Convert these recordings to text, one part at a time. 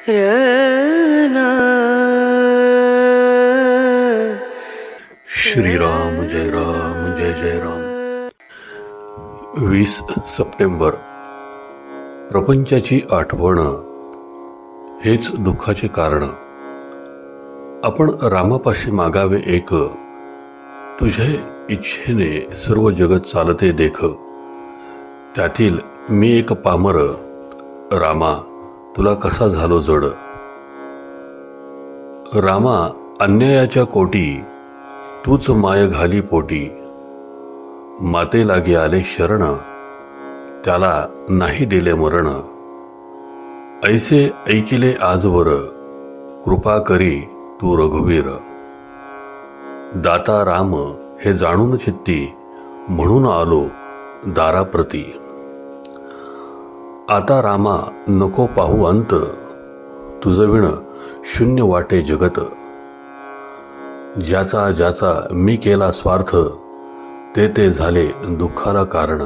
श्रीराम जय राम जय जय राम। वीस सप्टेंबर। प्रपंचाची आठवण हेच दुःखाचे कारण. आपण रामापाशी मागावे एक तुझे इच्छेने सर्व जगत चालते देख. त्यातील मी एक पामर रामा. तुला कसा झालो जड? रामा अन्यायाच्या कोटी तूच माय घाली पोटी. माते लागे आले शरण त्याला नाही दिले मरण. ऐसे ऐकिले आजवर कृपा करी तू रघुवीर. दाता राम हे जाणून चित्ती म्हणून आलो दाराप्रती. आता रामा नको पाहू अंत. तुझं विण शून्य वाटे जगत. ज्याचा ज्याचा मी केला स्वार्थ ते ते झाले दुःखाला कारण.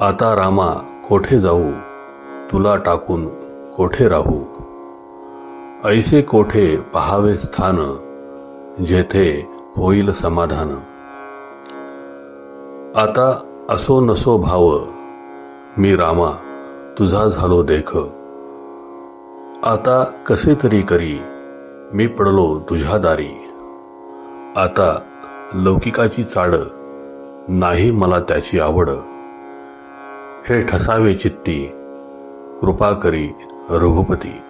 आता रामा कोठे जाऊ? तुला टाकून कोठे राहू? ऐसे कोठे पहावे स्थान जेथे होईल समाधान? आता असो नसो भाव मी रामा तुझा झालो देख. आता कसे तरी करी मी पडलो तुझ्या दारी. आता लौकिकाची चाड नाही मला त्याची आवड. हे ठसावे चित्ती कृपा करी रघुपती.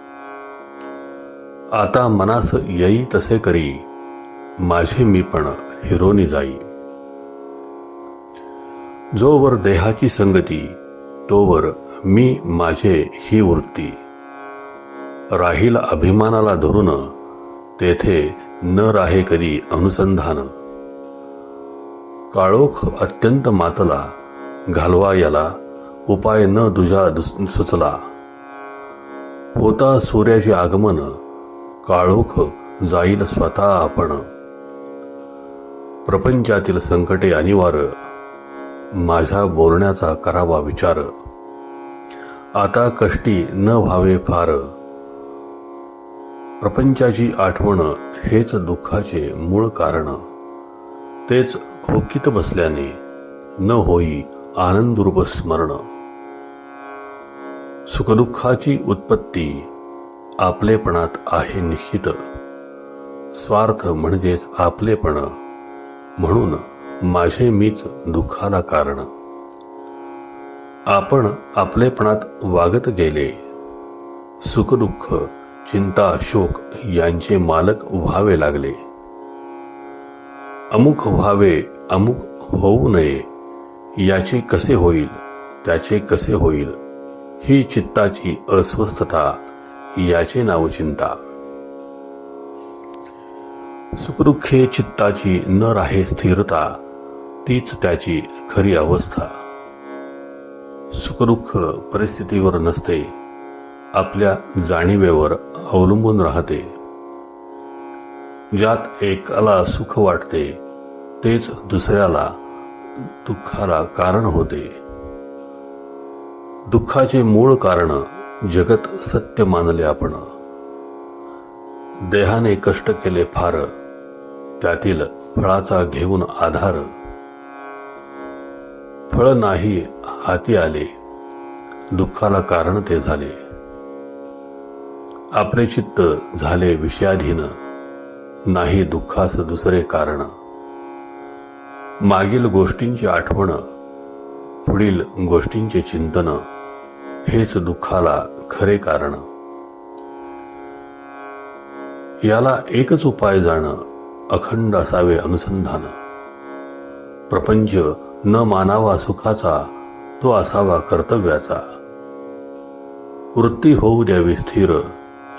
आता मनास येई तसे करी माझे मी पण हिरोनी जाई. जोवर देहाची संगती तोवर मी माझे ही वृत्ती. राहील अभिमानाला धरून तेथे न राहे कधी अनुसंधान. काळोख अत्यंत मातला घालवा याला उपाय न दुजा सुचला. होता सूर्याचे आगमन काळोख जाईल स्वतः आपण. प्रपंचातील संकटे अनिवार्य माझ्या बोलण्याचा करावा विचार. आता कष्टी न व्हावे फार. प्रपंचाची आठवण हेच दुःखाचे मूळ कारण. तेच खोकीत बसल्याने न होई आनंदरूप स्मरण. सुखदुःखाची उत्पत्ती आपलेपणात आहे निश्चित. स्वार्थ म्हणजेच आपलेपण म्हणून माझे मीच दुःखाला कारण. आपण आपलेपणात वागत गेले. सुखदुःख चिंता शोक यांचे मालक व्हावे लागले. अमुक व्हावे अमुक होऊ नये याचे कसे होईल त्याचे कसे होईल ही चित्ताची अस्वस्थता याचे नाव चिंता. सुखदुःखे चित्ताची न राहे स्थिरता तीच त्याची खरी अवस्था. सुखदुःख परिस्थितीवर नसते आपल्या जाणीवेवर अवलंबून राहते. ज्यात एकाला सुख वाटते तेच दुसऱ्याला दुःखाला कारण होते. दुःखाचे मूळ कारण जगत सत्य मानले आपण. देहाने कष्ट केले फार त्यातील फळाचा घेऊन आधार फळ नाही हाती आले. दुःखाला कारण ते झाले. आपले चित्त झाले विषयाधीन. नाही दुःखास दुसरे कारण. मागील गोष्टींची आठवण पुढील गोष्टींचे चिंतन हेच दुःखाला खरे कारण. याला एकच उपाय जाणं अखंड असावे अनुसंधान. प्रपंच न मानावा सुखाचा तो असावा कर्तव्याचा. वृत्ती होऊ द्यावी स्थिर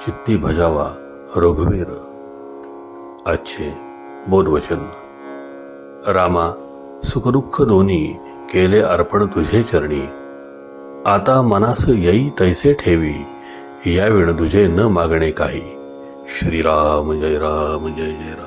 चित्ती भजावा रघुवीर. अच्छे बोधवचन रामा सुखदुःख दोन्ही केले अर्पण तुझे चरणी. आता मनास येई तैसे ठेवी यावेळ तुझे न मागणे काही. श्रीराम जय राम जय जय राम.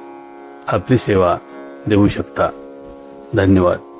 आपली सेवा देऊ शकता. धन्यवाद.